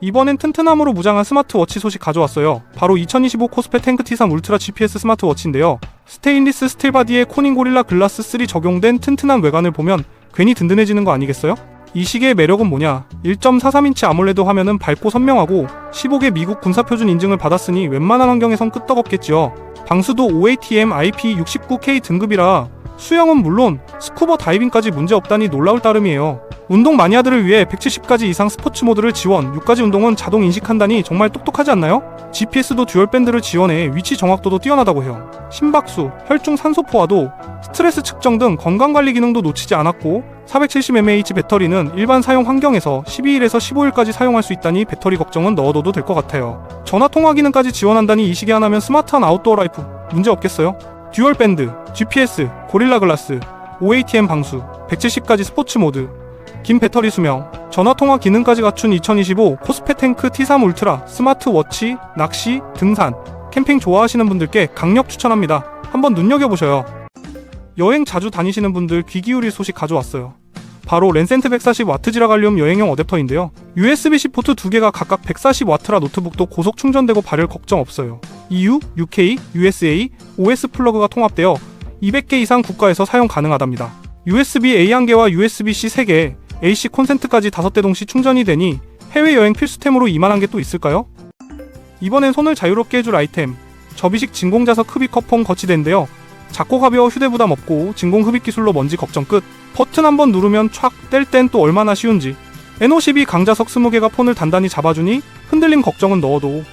이번엔 튼튼함으로 무장한 스마트워치 소식 가져왔어요. 바로 2025 코스페 탱크 T3 울트라 GPS 스마트워치인데요. 스테인리스 스틸 바디에 코닝 고릴라 글라스 3 적용된 튼튼한 외관을 보면 괜히 든든해지는 거 아니겠어요? 이 시계의 매력은 뭐냐? 1.43인치 아몰레드 화면은 밝고 선명하고 15개 미국 군사표준 인증을 받았으니 웬만한 환경에선 끄떡없겠지요. 방수도 OATM IP69K 등급이라 수영은 물론 스쿠버 다이빙까지 문제없다니 놀라울 따름이에요. 운동 마니아들을 위해 170가지 이상 스포츠 모드를 지원, 6가지 운동은 자동 인식한다니 정말 똑똑하지 않나요? GPS도 듀얼 밴드를 지원해 위치 정확도도 뛰어나다고 해요. 심박수, 혈중 산소 포화도, 스트레스 측정 등 건강관리 기능도 놓치지 않았고 470mAh 배터리는 일반 사용 환경에서 12일에서 15일까지 사용할 수 있다니 배터리 걱정은 넣어둬도 될 것 같아요. 전화 통화 기능까지 지원한다니 이 시계 하나면 스마트한 아웃도어 라이프 문제 없겠어요? 듀얼 밴드, GPS, 고릴라 글라스, OATM 방수, 170가지 스포츠 모드, 긴 배터리 수명, 전화 통화 기능까지 갖춘 2025 코스페 탱크 T3 울트라 스마트워치, 낚시, 등산, 캠핑 좋아하시는 분들께 강력 추천합니다. 한번 눈여겨보셔요. 여행 자주 다니시는 분들 귀 기울일 소식 가져왔어요. 바로 렌센트 140W 지라갈륨 여행용 어댑터인데요. USB-C 포트 두 개가 각각 140W라 노트북도 고속 충전되고 발열 걱정 없어요. EU, UK, USA, OS 플러그가 통합되어 200개 이상 국가에서 사용 가능하답니다. USB-A 1개와 USB-C 3개, AC 콘센트까지 5대 동시 충전이 되니 해외여행 필수템으로 이만한 게 또 있을까요? 이번엔 손을 자유롭게 해줄 아이템, 접이식 진공자석 흡입 컵폼 거치대인데요. 작고 가벼워 휴대 부담 없고 진공 흡입 기술로 먼지 걱정 끝. 버튼 한번 누르면 촥 뗄 땐 또 얼마나 쉬운지. N52 강자석 20개가 폰을 단단히 잡아주니 흔들림 걱정은 넣어도.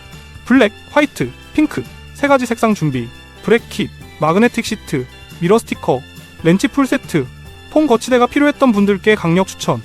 블랙, 화이트, 핑크 세 가지 색상 준비. 브렉킷, 마그네틱 시트, 미러 스티커, 렌치 풀 세트. 폰 거치대가 필요했던 분들께 강력 추천.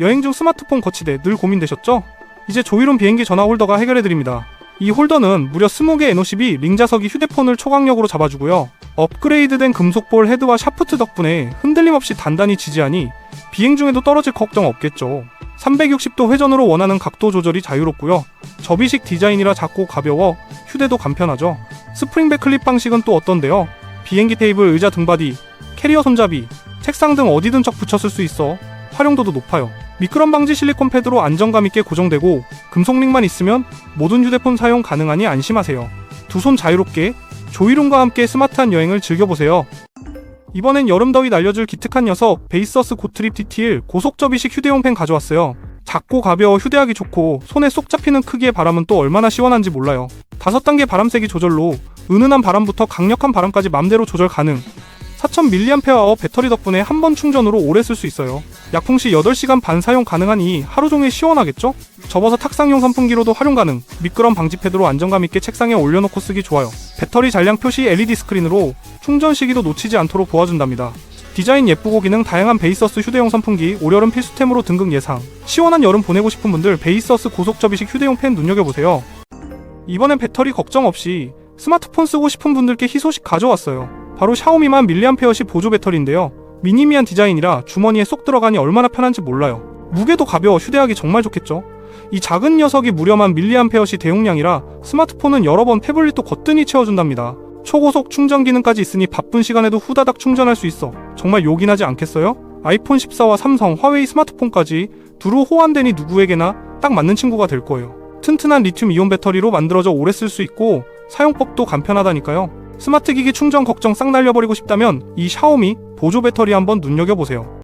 여행 중 스마트폰 거치대 늘 고민되셨죠? 이제 조이론 비행기 전화 홀더가 해결해드립니다. 이 홀더는 무려 20개 N52 링자석이 휴대폰을 초강력으로 잡아주고요. 업그레이드된 금속볼 헤드와 샤프트 덕분에 흔들림 없이 단단히 지지하니 비행 중에도 떨어질 걱정 없겠죠. 360도 회전으로 원하는 각도 조절이 자유롭고요. 접이식 디자인이라 작고 가벼워 휴대도 간편하죠. 스프링백 클립 방식은 또 어떤데요? 비행기 테이블, 의자 등받이, 캐리어 손잡이, 책상 등 어디든 적 붙여 쓸수 있어 활용도도 높아요. 미끄럼 방지 실리콘 패드로 안정감 있게 고정되고 금속 링만 있으면 모든 휴대폰 사용 가능하니 안심하세요. 두 손 자유롭게 조이룸과 함께 스마트한 여행을 즐겨보세요. 이번엔 여름 더위 날려줄 기특한 녀석 베이서스 고트립 DTL 고속 접이식 휴대용 펜 가져왔어요. 작고 가벼워 휴대하기 좋고 손에 쏙 잡히는 크기의 바람은 또 얼마나 시원한지 몰라요. 다섯 단계 바람 세기 조절로 은은한 바람부터 강력한 바람까지 맘대로 조절 가능. 4000mAh 배터리 덕분에 한 번 충전으로 오래 쓸 수 있어요. 약풍 시 8시간 반 사용 가능하니 하루 종일 시원하겠죠? 접어서 탁상용 선풍기로도 활용 가능. 미끄럼 방지 패드로 안정감 있게 책상에 올려놓고 쓰기 좋아요. 배터리 잔량 표시 LED 스크린으로 충전 시기도 놓치지 않도록 도와준답니다. 디자인 예쁘고 기능 다양한 베이서스 휴대용 선풍기 올여름 필수템으로 등극 예상. 시원한 여름 보내고 싶은 분들 베이서스 고속 접이식 휴대용 팬 눈여겨보세요. 이번엔 배터리 걱정 없이 스마트폰 쓰고 싶은 분들께 희소식 가져왔어요. 바로 샤오미만 밀리암페어시 보조 배터리인데요. 미니미한 디자인이라 주머니에 쏙 들어가니 얼마나 편한지 몰라요. 무게도 가벼워 휴대하기 정말 좋겠죠. 이 작은 녀석이 무려만 밀리암페어시 대용량이라 스마트폰은 여러 번 태블릿도 거뜬히 채워준답니다. 초고속 충전 기능까지 있으니 바쁜 시간에도 후다닥 충전할 수 있어. 정말 요긴하지 않겠어요? 아이폰 14와 삼성, 화웨이 스마트폰까지 두루 호환되니 누구에게나 딱 맞는 친구가 될 거예요. 튼튼한 리튬 이온 배터리로 만들어져 오래 쓸 수 있고 사용법도 간편하다니까요. 스마트 기기 충전 걱정 싹 날려버리고 싶다면 이 샤오미 보조 배터리 한번 눈여겨보세요.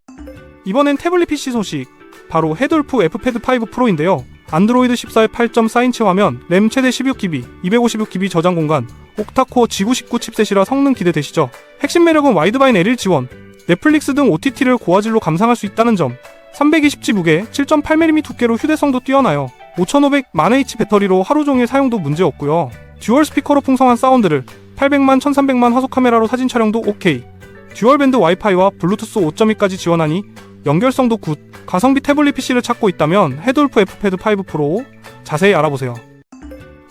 이번엔 태블릿 PC 소식. 바로 헤돌프 F패드 5 프로인데요. 안드로이드 14의 8.4인치 화면, 램 최대 16GB, 256GB 저장 공간, 옥타코어 G919 칩셋이라 성능 기대되시죠? 핵심 매력은 와이드바인 L1 지원, 넷플릭스 등 OTT를 고화질로 감상할 수 있다는 점, 320G 무게, 7.8mm 두께로 휴대성도 뛰어나요. 5500 만H 배터리로 하루 종일 사용도 문제 없고요. 듀얼 스피커로 풍성한 사운드를 800만, 1300만 화소 카메라로 사진 촬영도 오케이. 듀얼 밴드 와이파이와 블루투스 5.2까지 지원하니 연결성도 굿. 가성비 태블릿 PC를 찾고 있다면 헤돌프 F패드 5 프로 자세히 알아보세요.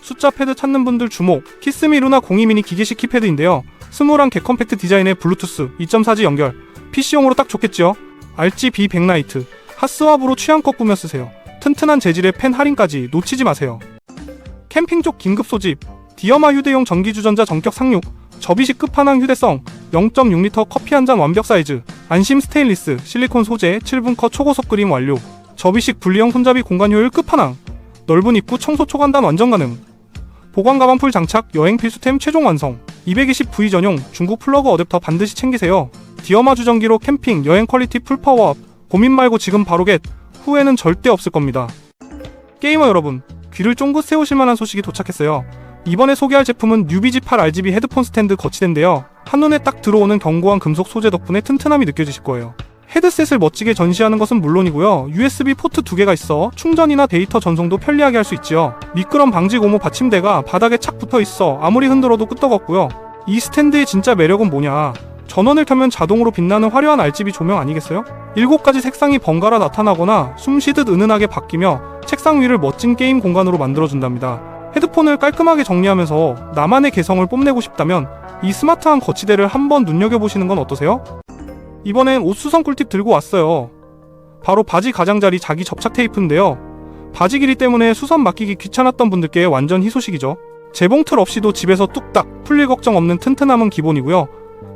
숫자 패드 찾는 분들 주목. 키스미 루나 02 미니 기계식 키패드인데요. 스몰한 개 컴팩트 디자인의 블루투스 2.4G 연결. PC용으로 딱 좋겠지요. RGB 백라이트. 핫스왑으로 취향껏 꾸며 쓰세요. 튼튼한 재질의 펜 할인까지 놓치지 마세요. 캠핑 쪽 긴급 소집. 디어마 휴대용 전기주전자 전격 상륙. 접이식 끝판왕 휴대성. 0.6L 커피 한 잔 완벽 사이즈. 안심 스테인리스, 실리콘 소재, 7분 컷 초고속 그림 완료. 접이식 분리형 손잡이 공간 효율 끝판왕. 넓은 입구 청소 초간단 완전 가능. 보관 가방 풀 장착 여행 필수템 최종 완성. 220V 전용 중국 플러그 어댑터 반드시 챙기세요. 디어마 주전기로 캠핑 여행 퀄리티 풀 파워업. 고민 말고 지금 바로 겟. 후회는 절대 없을 겁니다. 게이머 여러분, 귀를 쫑긋 세우실 만한 소식이 도착했어요. 이번에 소개할 제품은 뉴비지 8 RGB 헤드폰 스탠드 거치대인데요. 한눈에 딱 들어오는 견고한 금속 소재 덕분에 튼튼함이 느껴지실 거예요. 헤드셋을 멋지게 전시하는 것은 물론이고요. USB 포트 두 개가 있어 충전이나 데이터 전송도 편리하게 할 수 있지요. 미끄럼 방지 고무 받침대가 바닥에 착 붙어 있어 아무리 흔들어도 끄떡없고요. 이 스탠드의 진짜 매력은 뭐냐? 전원을 켜면 자동으로 빛나는 화려한 RGB 조명 아니겠어요? 일곱 가지 색상이 번갈아 나타나거나 숨쉬듯 은은하게 바뀌며 책상 위를 멋진 게임 공간으로 만들어준답니다. 헤드폰을 깔끔하게 정리하면서 나만의 개성을 뽐내고 싶다면 이 스마트한 거치대를 한번 눈여겨보시는 건 어떠세요? 이번엔 옷 수선 꿀팁 들고 왔어요. 바로 바지 가장자리 자기 접착 테이프인데요. 바지 길이 때문에 수선 맡기기 귀찮았던 분들께 완전 희소식이죠. 재봉 틀 없이도 집에서 뚝딱 풀릴 걱정 없는 튼튼함은 기본이고요.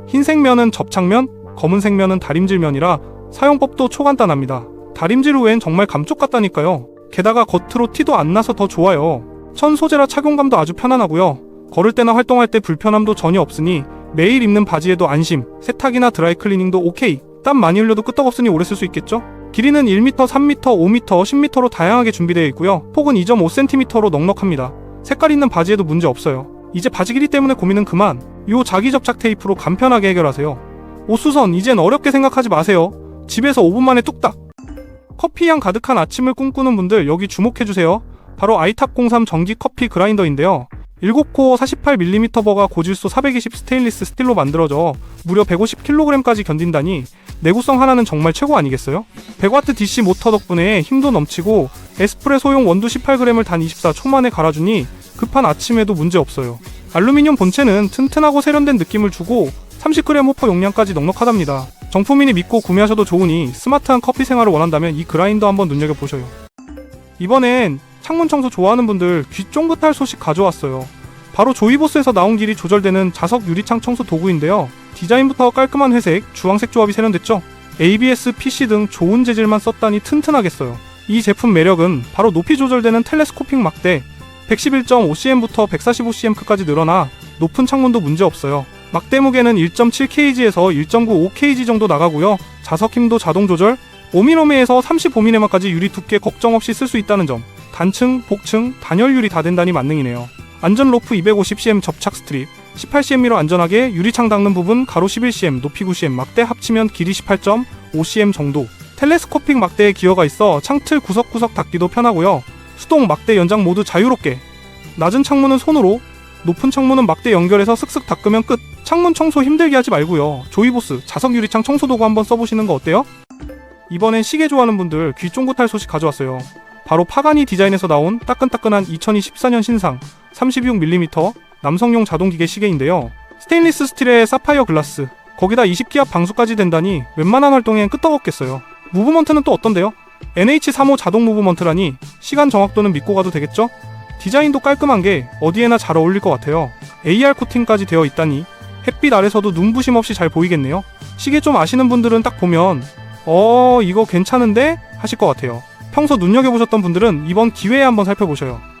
흰색 면은 접착면, 검은색 면은 다림질 면이라 사용법도 초간단합니다. 다림질 후엔 정말 감쪽 같다니까요. 게다가 겉으로 티도 안 나서 더 좋아요. 천 소재라 착용감도 아주 편안하고요. 걸을 때나 활동할 때 불편함도 전혀 없으니 매일 입는 바지에도 안심, 세탁이나 드라이클리닝도 오케이. 땀 많이 흘려도 끄떡없으니 오래 쓸 수 있겠죠? 길이는 1m, 3m, 5m, 10m로 다양하게 준비되어 있고요. 폭은 2.5cm로 넉넉합니다. 색깔 있는 바지에도 문제 없어요. 이제 바지 길이 때문에 고민은 그만. 요 자기 접착 테이프로 간편하게 해결하세요. 옷수선 이젠 어렵게 생각하지 마세요. 집에서 5분 만에 뚝딱. 커피향 가득한 아침을 꿈꾸는 분들 여기 주목해주세요. 바로 아이탑03 전기 커피 그라인더인데요. 7코어 48mm 버가 고질소 420 스테인리스 스틸로 만들어져 무려 150kg까지 견딘다니 내구성 하나는 정말 최고 아니겠어요? 100W DC 모터 덕분에 힘도 넘치고 에스프레소용 원두 18g을 단 24초 만에 갈아주니 급한 아침에도 문제 없어요. 알루미늄 본체는 튼튼하고 세련된 느낌을 주고 30g 호퍼 용량까지 넉넉하답니다. 정품이니 믿고 구매하셔도 좋으니 스마트한 커피 생활을 원한다면 이 그라인더 한번 눈여겨보셔요. 이번엔 창문 청소 좋아하는 분들 귀 쫑긋할 소식 가져왔어요. 바로 조이보스에서 나온 길이 조절되는 자석 유리창 청소 도구인데요. 디자인부터 깔끔한 회색, 주황색 조합이 세련됐죠? ABS, PC 등 좋은 재질만 썼다니 튼튼하겠어요. 이 제품 매력은 바로 높이 조절되는 텔레스코픽 막대 111.5cm부터 145cm까지 늘어나 높은 창문도 문제 없어요. 막대 무게는 1.7kg에서 1.95kg 정도 나가고요. 자석 힘도 자동 조절, 5mm에서 35mm까지 유리 두께 걱정 없이 쓸 수 있다는 점. 단층, 복층, 단열 유리 다 된다니 만능이네요. 안전 로프 250cm 접착 스트립, 18cm로 안전하게 유리창 닦는 부분 가로 11cm, 높이 9cm, 막대 합치면 길이 18.5cm 정도. 텔레스코픽 막대에 기어가 있어 창틀 구석구석 닦기도 편하고요. 수동 막대 연장 모두 자유롭게. 낮은 창문은 손으로, 높은 창문은 막대 연결해서 슥슥 닦으면 끝. 창문 청소 힘들게 하지 말고요. 조이보스 자석 유리창 청소 도구 한번 써보시는 거 어때요? 이번엔 시계 좋아하는 분들 귀 쫑긋할 소식 가져왔어요. 바로 파가니 디자인에서 나온 따끈따끈한 2024년 신상 36mm 남성용 자동기계 시계인데요. 스테인리스 스틸의 사파이어 글라스, 거기다 20기압 방수까지 된다니 웬만한 활동엔 끄떡없겠어요. 무브먼트는 또 어떤데요? NH35 자동 무브먼트라니 시간 정확도는 믿고 가도 되겠죠? 디자인도 깔끔한 게 어디에나 잘 어울릴 것 같아요. AR 코팅까지 되어 있다니 햇빛 아래서도 눈부심 없이 잘 보이겠네요. 시계 좀 아시는 분들은 딱 보면 어 이거 괜찮은데 하실 것 같아요. 평소 눈여겨보셨던 분들은 이번 기회에 한번 살펴보셔요.